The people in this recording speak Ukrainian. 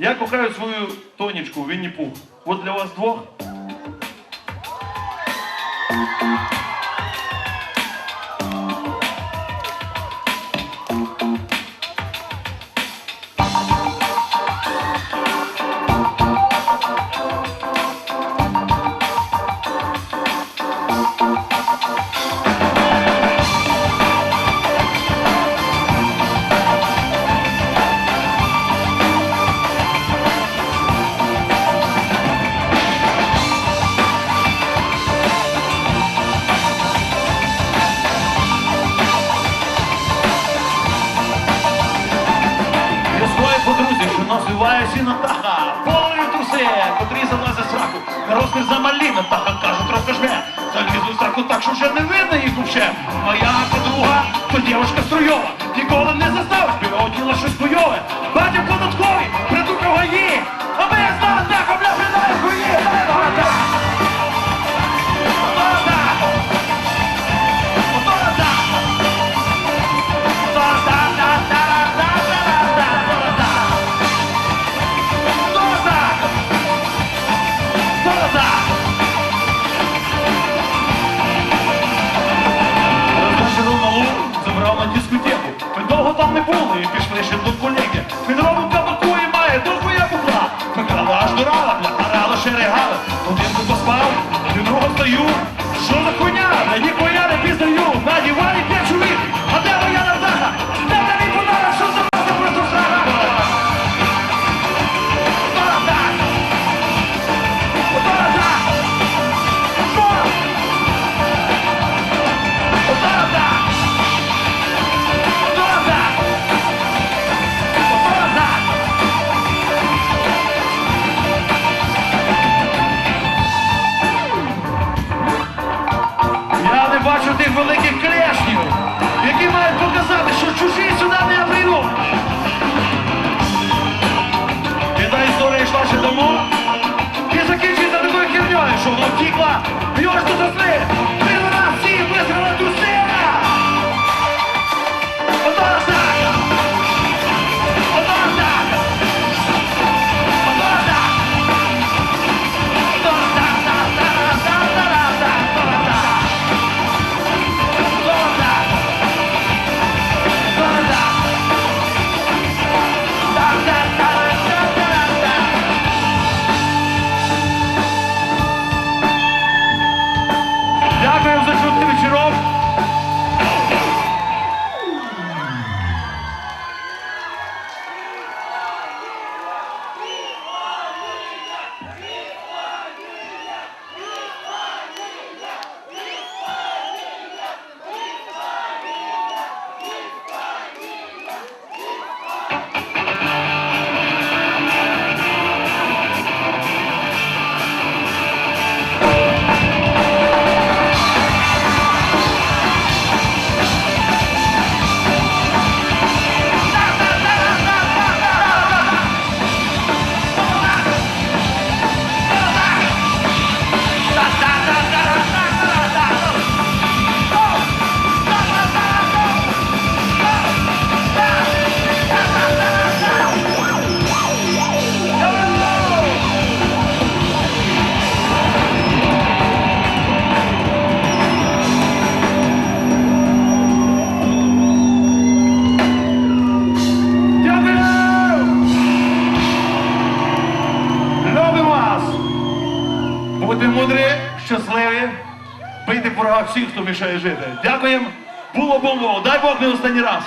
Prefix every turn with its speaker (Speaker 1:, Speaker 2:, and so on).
Speaker 1: Я кохаю свою тонечку Вінні-Пух. От для вас двох. ковчег. Моя подруга, то дівчинка струйова, ніколи не заставиш, білого діла щось бойове. Батя податковий, братуха вої. Що за хуйня? великих клешнів, які мають показати, що чужі сюди не прийдуть. І та історія йшла ще домов. і закінчується такою херньою, що вона втікла, йорсу засли. Будьте мудрі, щасливі, бийте ворога всіх, хто мішає жити. Дякуємо. Було було. Дай Бог не останній раз.